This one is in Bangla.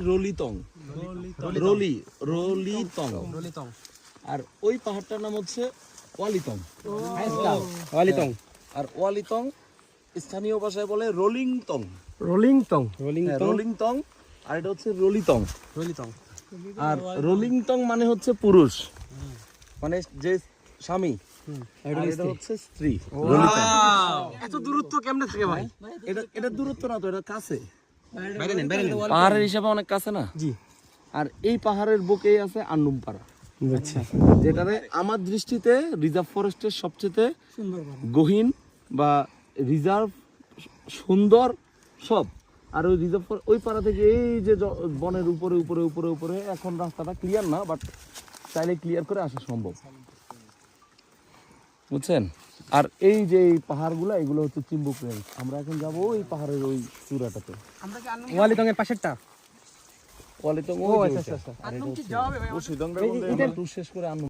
রলিতং। রলি রলিতং। রলিতং। আর ওই পাহাড়টার নাম হচ্ছে ওয়ালিতং। ওয়ালিতং। আর ওয়ালিতং স্থানীয় ভাষায় বলে রোলিংতং। রোলিংতং। হ্যাঁ, রোলিংতং। আর এটা হচ্ছে রলিতং। রলিতং। আর রোলিংটং মানে হচ্ছে পুরুষ। মানে যে স্বামী। এটা হচ্ছে স্ত্রী এত দূরত্ব কেমনে থাকে ভাই? এটা এটা দূরত্ব না তো এটা কাছে। বাইরে নেন বাইরে নেন। পাহাড়ের হিসাবে অনেক কাছে না? জি। আর এই পাহাড়ের বুকেই আছে আন্নুমপাড়া আচ্ছা। যেটারে আমার দৃষ্টিতে রিজার্ভ ফরেস্টের সবচেয়ে গহীন বা রিজার্ভ সুন্দর সব। আর ওই রিজার্ভ ওই পাড়া থেকে এই যে বনের উপরে উপরে উপরে উপরে এখন রাস্তাটা ক্লিয়ার না বাট চাইলে ক্লিয়ার করে আসা সম্ভব। বুঝছেন? আর এই যে এই পাহাড়গুলো এগুলো হচ্ছে চিম্বুক রেঞ্জ আমরা এখন যাব ওই পাহাড়ের ওই চূড়াটাতে। ওয়ালিতং এর পাশেরটা? ওয়ালিতং ও আচ্ছা আচ্ছা আচ্ছা। ও শিদংটা শেষ করে আন্ন